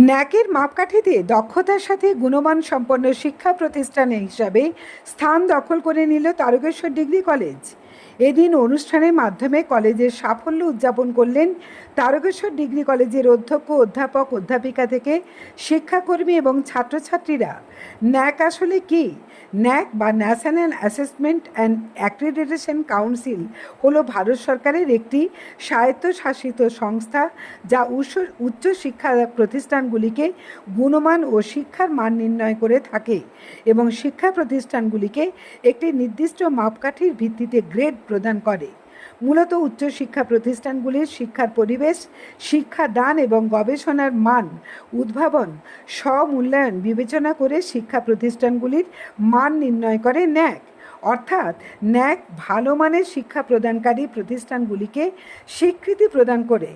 ন্যাকের মাপকাঠিতে দক্ষতার সাথে গুণমান সম্পন্ন শিক্ষা প্রতিষ্ঠানের হিসাবে স্থান দখল করে নিল তারকেশ্বর ডিগ্রি কলেজ। এদিন অনুষ্ঠানের মাধ্যমে কলেজের সাফল্য উদযাপন করলেন তারকেশ্বর ডিগ্রি কলেজের অধ্যক্ষ, অধ্যাপক, অধ্যাপিকা থেকে শিক্ষাকর্মী এবং ছাত্রছাত্রীরা। ন্যাক আসলে কি? ন্যাক বা national assessment and accreditation council হলো ভারত সরকারের একটি স্বায়ত্তশাসিত সংস্থা যা উচ্চ- শিক্ষা প্রতিষ্ঠানগুলিকে গুণমান ও শিক্ষার মান নির্ণয় করে থাকে এবং শিক্ষা প্রতিষ্ঠানগুলিকে একটি নির্দিষ্ট মাপকাঠির ভিত্তিতে গ্রেড প্রদান করে। মূলত উচ্চশিক্ষা প্রতিষ্ঠানগুলির শিক্ষার পরিবেশ শিক্ষাদান এবং গবেষণার মান, উদ্ভাবন, স্বমূল্যায়ন বিবেচনা করে শিক্ষা প্রতিষ্ঠানগুলির মান নির্ণয় করে ন্যাক। অর্থাৎ ন্যাক ভালো মানের শিক্ষা প্রদানকারী প্রতিষ্ঠানগুলিকে স্বীকৃতি প্রদান করে।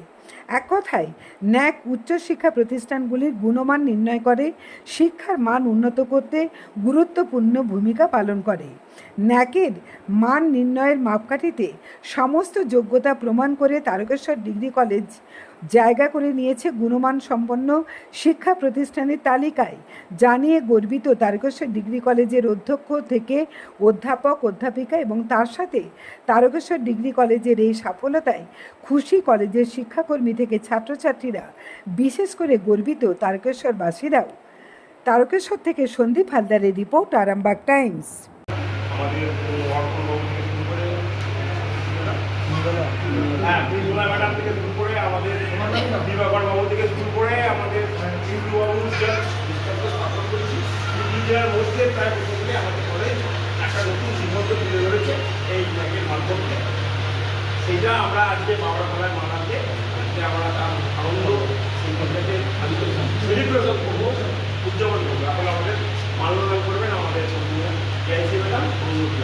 এক কথায়, ন্যাক উচ্চশিক্ষা প্রতিষ্ঠানগুলির গুণমান নির্ণয় করে, শিক্ষার মান উন্নত করতে গুরুত্বপূর্ণ ভূমিকা পালন করে। ন্যাকের মান নির্ণয়ের মাপকাঠিতে সমস্ত যোগ্যতা প্রমাণ করে তারকেশ্বর ডিগ্রি কলেজ জায়গা করে নিয়েছে গুণমান সম্পন্ন শিক্ষা প্রতিষ্ঠানের তালিকায় জানিয়ে গর্বিত তারকেশ্বর ডিগ্রি কলেজের অধ্যক্ষ থেকে অধ্যাপক অধ্যাপিকা এবং তার সাথে তারকেশ্বর ডিগ্রি কলেজের এই সফলতায় খুশি কলেজের শিক্ষাকর্মী থেকে ছাত্রছাত্রীরা বিশেষ করে গর্বিত তারকেশ্বরবাসীরাও তারকেশ্বর থেকে সন্দীপ হালদারের রিপোর্ট আরামবাগ টাইমস বাবু থেকে শুরু করে আমাদের প্রায় আমাদের কলেজ একটা নতুন সিদ্ধান্ত তুলে ধরেছে এই ব্যাংকের মাধ্যমে। সেইটা আমরা আজকে বাবরা মেলায় মানাতে আমরা আনন্দ সেই কথাকে সেলিব্রেশন উদযাপন করব। এখন আমাদের মাল্যদান করবেন আমাদের সঙ্গে। ম্যাডাম অনুরোধ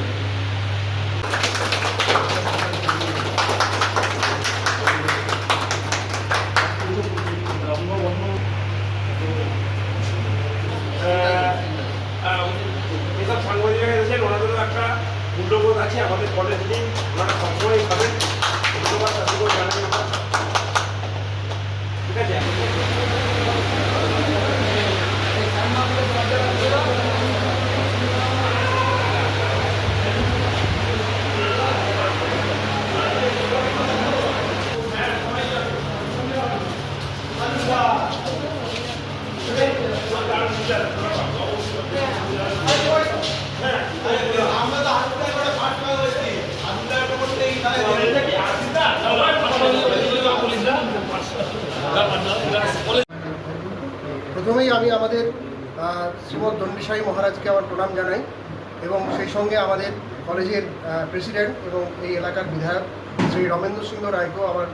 এসব সাংবাদিকরা এসেছেন ওনাদেরও একটা মূল্যবোধ আছে আমাদের কলেজ নেই ওনারা সবসময় খাবেন ধন্যবাদ তাদেরকেও জানাবেন আমরা। ঠিক আছে প্রথমেই আমি আমাদের শ্রীমদ দণ্ডিসাই মহারাজকে আমার প্রণাম জানাই এবং সেই সঙ্গে আমাদের কলেজের প্রেসিডেন্ট এবং এই এলাকার বিধায়ক শ্রী রমেন্দ্র সিংহ রায়কেও আমার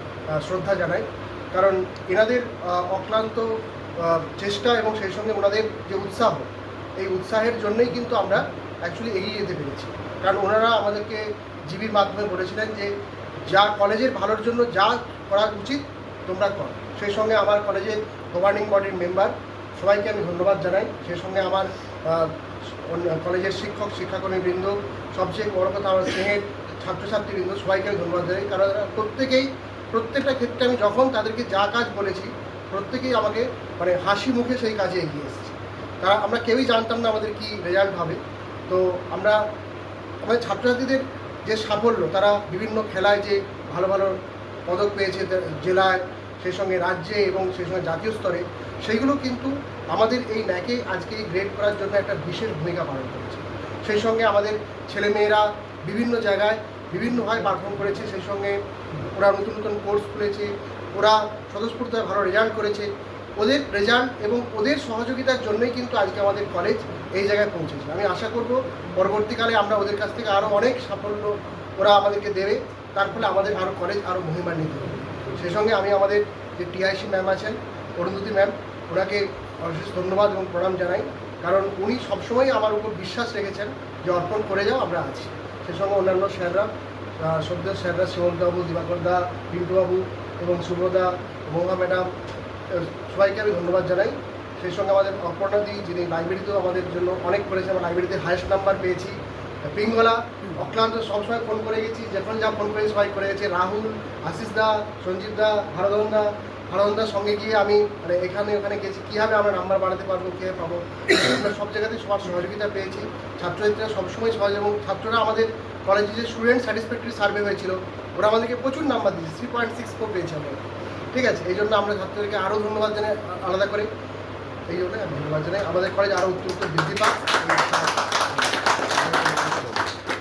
শ্রদ্ধা জানাই। কারণ এনাদের অক্লান্ত চেষ্টা এবং সেই সঙ্গে ওনাদের যে উৎসাহ, এই উৎসাহের জন্যই কিন্তু আমরা অ্যাকচুয়ালি এগিয়ে যেতে পেরেছি। কারণ ওনারা আমাদেরকে জিবির মাধ্যমে বলেছিলেন যে, যা কলেজের ভালোর জন্য যা করা উচিত, তোমরা করো। সেই সঙ্গে আমার কলেজের গভর্নিং বডির মেম্বার সবাইকে আমি ধন্যবাদ জানাই। সেই সঙ্গে আমার কলেজের শিক্ষক, শিক্ষাকর্মীবৃন্দ, সবচেয়ে বড় কথা আমার স্নেহের ছাত্রছাত্রীবৃন্দ, সবাইকে আমি ধন্যবাদ জানাই। কারণ প্রত্যেকেই, প্রত্যেকটা ক্ষেত্রে আমি যখন তাদেরকে যা কাজ বলেছি প্রত্যেকেই আমাকে মানে হাসি মুখে সেই কাজে এগিয়ে এসেছে। তারা, আমরা কেউই জানতাম না আমাদের কি রেজাল্ট হবে। তো আমরা, আমাদের ছাত্রছাত্রীদের যে সাফল্য, তারা বিভিন্ন খেলায় যে ভালো ভালো পদক পেয়েছে জেলায়, সেই সঙ্গে রাজ্যে এবং সেই সঙ্গে জাতীয় স্তরে, সেইগুলো কিন্তু আমাদের এই ন্যাকে আজকে গ্রেড করার জন্য একটা বিশেষ ভূমিকা পালন করেছে। সেই সঙ্গে আমাদের ছেলেমেয়েরা বিভিন্ন জায়গায় বিভিন্নভাবে পারফর্ম করেছে। সেই সঙ্গে ওরা নতুন নতুন কোর্স খুলেছে। ওরা স্বতঃস্ফূর্তভাবে ভালো রেজাল্ট করেছে। ওদের রেজাল্ট এবং ওদের সহযোগিতার জন্যই কিন্তু আজকে আমাদের কলেজ এই জায়গায় পৌঁছেছে। আমি আশা করব পরবর্তীকালে আমরা ওদের কাছ থেকে আরও অনেক সাফল্য ওরা আমাদেরকে দেবে। তার ফলে আমাদের আরও কলেজ আরও মহিমান্বিত হবে। সেই সঙ্গে আমি আমাদের যে টিআইসি ম্যাম আছেন, অরুন্ধতী ম্যাম ওনাকে অশেষ ধন্যবাদ এবং প্রণাম জানাই। কারণ উনি সবসময় আমার উপর বিশ্বাস রেখেছেন যে অর্পণ করে যাও, আমরা আছি। সেই সঙ্গে অন্যান্য স্যাররা সদ্য স্যাররা শিবন্তবাবু দিবাকর দা পিন্টুবাবু এবং শুভদা মৌহা ম্যাডাম সবাইকে আমি ধন্যবাদ জানাই। সেই সঙ্গে আমাদের অপর্ণা দি যিনি লাইব্রেরিতেও আমাদের জন্য অনেক করেছে আমরা লাইব্রেরিতে হায়েস্ট নাম্বার পেয়েছি, পিঙ্গলা, অক্লান্ত সবসময় ফোন করে গেছি, যখন যা ফোন করে সবাই করে গেছে, রাহুল, আশিস দা, সঞ্জীব দা দা সঙ্গে গিয়ে আমি মানে এখানে, ওখানে গেছি, কীভাবে আমরা নাম্বার বাড়াতে পারব কীভাবে পাবো, আমরা সব জায়গাতেই সবার সহযোগিতা পেয়েছি, ছাত্রছাত্রীরা সবসময় সহজ এবং ছাত্ররা আমাদের কলেজে যে স্টুডেন্ট স্যাটিসফ্যাক্টরি সার্ভে হয়েছিল। ওরা আমাদেরকে প্রচুর নাম্বার দিয়েছে থ্রি পয়েন্ট সিক্স ফোর পেয়েছি আমরা ঠিক আছে? এই জন্য আমরা ছাত্রদেরকে আরও ধন্যবাদ জানাই আলাদা করে। এই জন্য ধন্যবাদ জানাই। আমাদের কলেজ আরও উত্তর উত্তর বৃদ্ধি পাক।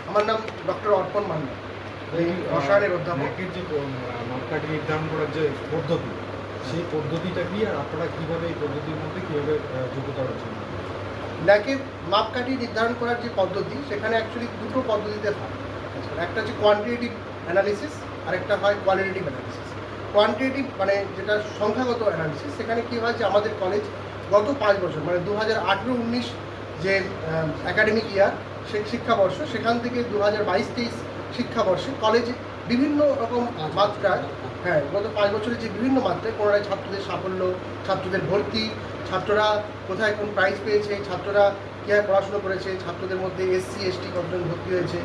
আমার নাম ডক্টর অর্পণ মান্না। এই রসায়নের অধ্যাপক। যে মাপকাঠি নির্ধারণ করার যে পদ্ধতি সেই পদ্ধতিটা কি আর আপনারা কীভাবে এই পদ্ধতির মধ্যে কীভাবে যোগ্যতা অর্জন করেন? মাপকাঠি নির্ধারণ করার যে পদ্ধতি, সেখানে অ্যাকচুয়ালি দুটো পদ্ধতিতে হয় একটা হচ্ছে কোয়ান্টিটেটিভ অ্যানালিসিস আর একটা হয় কোয়ালিটেটিভ অ্যানালিসিস কোয়ান্টিটেটিভ মানে যেটা সংখ্যাগত অ্যানালিসিস সেখানে কী হয় যে আমাদের কলেজ গত পাঁচ বছর মানে দু হাজার আঠেরো উনিশ যে একাডেমিক ইয়ার সেই শিক্ষাবর্ষ, সেখান থেকে দু হাজার বাইশ তেইশ শিক্ষাবর্ষে কলেজে বিভিন্ন রকম মাত্রায় হ্যাঁ গত পাঁচ বছরে যে বিভিন্ন মাত্রায় পুনরায় ছাত্রদের সাফল্য, ছাত্রদের ভর্তি ছাত্ররা কোথায় কোন প্রাইজ পেয়েছে, ছাত্ররা কীভাবে পড়াশুনো করেছে, ছাত্রদের মধ্যে এসসি এসটি কতজন ভর্তি হয়েছে,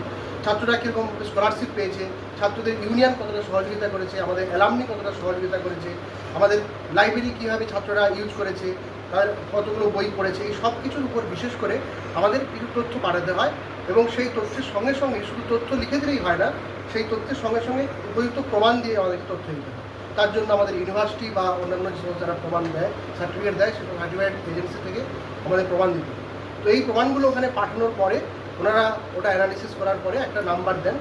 ছাত্ররা কীরকম স্কলারশিপ পেয়েছে, ছাত্রদের ইউনিয়ন কতটা সহযোগিতা করেছে, আমাদের অ্যালামনি কতটা সহযোগিতা করেছে, আমাদের লাইব্রেরি কীভাবে ছাত্ররা ইউজ করেছে, তার কতগুলো বই পড়েছে, এই সব কিছুর উপর বিশেষ করে আমাদের কিছু তথ্য পাঠাতে হয় এবং সেই তথ্যের সঙ্গে সঙ্গে শুধু তথ্য লিখে দিলেই হয় না, সেই তথ্যের সঙ্গে সঙ্গে উপযুক্ত প্রমাণ দিয়ে আমাদের তথ্য দিতে হয়। তার জন্য আমাদের ইউনিভার্সিটি বা অন্যান্য যে সমস্ত যারা প্রমাণ দেয় সার্টিফিকেট দেয় সেসব সার্টিফিকেট এজেন্সি থেকে আমাদের প্রমাণ দিতে তো এই প্রমাণগুলো ওখানে পাঠানোর পরে ওনারা ওটা অ্যানালিসিস করার পরে একটা নাম্বার দেন।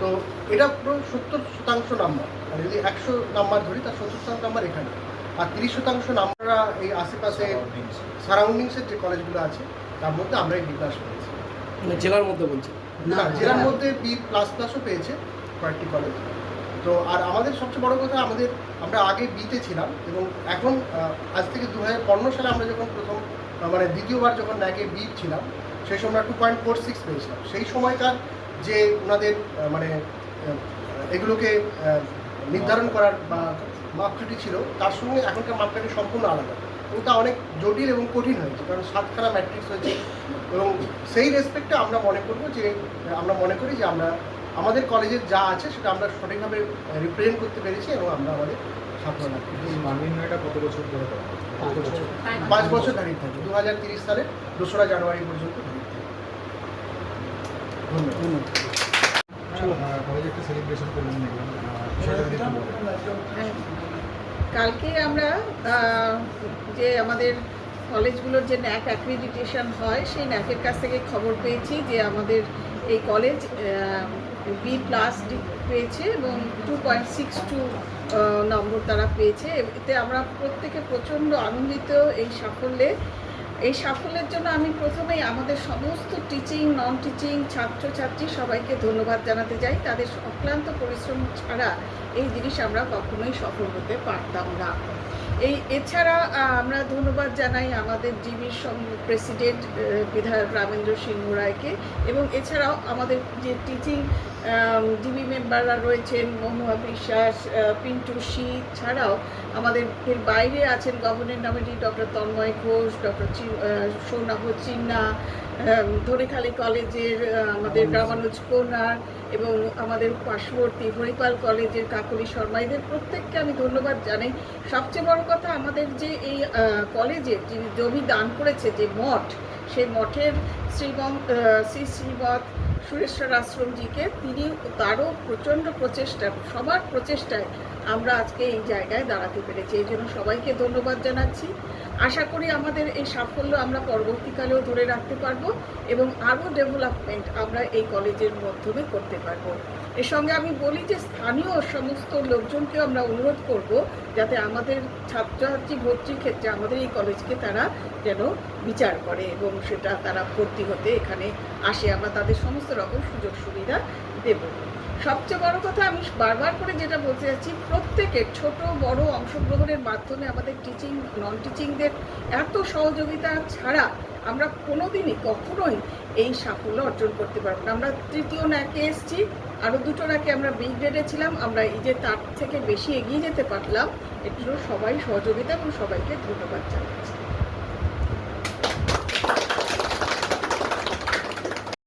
তো এটা পুরো সত্তর শতাংশ নাম্বার আর যদি একশো নাম্বার ধরি তার সত্তর শতাংশ নাম্বার এখানে। আর তিরিশ শতাংশ নাম্বাররা এই আশেপাশে সারাউন্ডিংসের যে কলেজগুলো আছে তার মধ্যে আমরা এই বিকাশ পেয়েছি। মানে জেলার মধ্যে বলছি না জেলার মধ্যে বি প্লাস প্লাসও পেয়েছে কয়েকটি কলেজ তো আর আমাদের সবচেয়ে বড় কথা আমাদের, আমরা আগে বিতে ছিলাম এবং এখন আজ থেকে দু হাজার পনেরো সালে আমরা যখন প্রথম মানে দ্বিতীয়বার যখন ন্যাকে বি ছিলাম, সেই সময় টু পয়েন্ট ফোর সিক্স পেয়েছিলাম। সেই সময়কার যে ওনাদের মানে এগুলোকে নির্ধারণ করার বা মাপকাঠি ছিল, তার সঙ্গে এখনকার মাপকাঠি সম্পূর্ণ আলাদা। এবং তা অনেক জটিল এবং কঠিন হয়েছে, কারণ সাতখানা ম্যাট্রিক্স হয়েছে এবং সেই রেসপেক্টে আমরা মনে করব যে, আমরা মনে করি যে আমরা আমাদের কলেজের যা আছে সেটা আমরা সঠিকভাবে রিপ্রেজেন্ট করতে পেরেছি এবং আমরা আমাদের সাফল্য কত বছর ধরে পাঁচ বছর? দাঁড়িয়ে থাকে দু হাজার তিরিশ সালে দোসরা জানুয়ারি পর্যন্ত ধন্যবাদ। কলেজে একটা সেলিব্রেশন। হ্যাঁ। কালকে আমরা যে আমাদের কলেজগুলোর যে ন্যাক অ্যাক্রিডিটেশন হয় সেই ন্যাকের কাছ থেকে খবর পেয়েছি যে আমাদের এই কলেজ বি প্লাস পেয়েছে এবং two point six two number তারা পেয়েছে। এতে আমরা প্রত্যেকে প্রচণ্ড আনন্দিত এই সাফল্যে। এই সাফল্যের জন্য আমি প্রথমেই আমাদের সমস্ত টিচিং নন টিচিং ছাত্রছাত্রী সবাইকে ধন্যবাদ জানাতে চাই। তাদের অক্লান্ত পরিশ্রম ছাড়া এই জিনিস আমরা কখনোই সফল হতে পারতাম না। এই এছাড়া আমরা ধন্যবাদ জানাই আমাদের জিবির প্রেসিডেন্ট বিধায়ক রামেন্দ্র সিংহ রায়কে। এবং এছাড়াও আমাদের যে টিচিং জিবি মেম্বাররা রয়েছেন মহুয়া বিশ্বাস পিন্টু শীত ছাড়াও আমাদের এর বাইরে আছেন governor nominee doctor Tanmoy Ghosh doctor Sounav Chinna আহ, ধনেখালি কলেজের আমাদের গ্রামানুজ কোনার এবং আমাদের পার্শ্ববর্তী হরিপাল কলেজের কাকলি শর্মা। এদের প্রত্যেককে আমি ধন্যবাদ জানাই। সবচেয়ে বড় কথা আমাদের যে এই কলেজে যিনি জমি দান করেছে যে মঠ সেই মঠের শ্রীমং শ্রী শ্রীমৎ সুরেশ্বর আশ্রমজিকে তিনি তারও প্রচণ্ড প্রচেষ্টা, সবার প্রচেষ্টায় আমরা আজকে এই জায়গায় দাঁড়াতে পেরেছি। এই জন্য সবাইকে ধন্যবাদ জানাচ্ছি। আশা করি আমাদের এই সাফল্য আমরা পরবর্তীকালেও ধরে রাখতে পারব এবং আরও ডেভেলপমেন্ট আমরা এই কলেজের মাধ্যমে করতে পারব। এর সঙ্গে আমি বলি যে স্থানীয় সমস্ত লোকজনকেও আমরা অনুরোধ করব যাতে আমাদের ছাত্রছাত্রী ভর্তির ক্ষেত্রে আমাদের এই কলেজকে তারা যেন বিচার করে এবং সেটা তারা ভর্তি হতে এখানে আসে। আমরা তাদের সমস্ত রকম সুযোগ সুবিধা দেব। সবচেয়ে বড় কথা আমি বারবার করে যেটা বলতে চাচ্ছি প্রত্যেকের ছোট, বড় অংশগ্রহণের মাধ্যমে আমাদের টিচিং নন টিচিংদের এত সহযোগিতা ছাড়া আমরা কোনোদিনই কখনোই এই সাফল্য অর্জন করতে পারব না। আমরা তৃতীয় ন্যাকে এসেছি আরও দুটো ন্যাকে আমরা বিগ গ্রেডে ছিলাম, আমরা এই যে তার থেকে বেশি এগিয়ে যেতে পারলাম একটু সবাই সহযোগিতা এবং সবাইকে ধন্যবাদ জানাচ্ছি।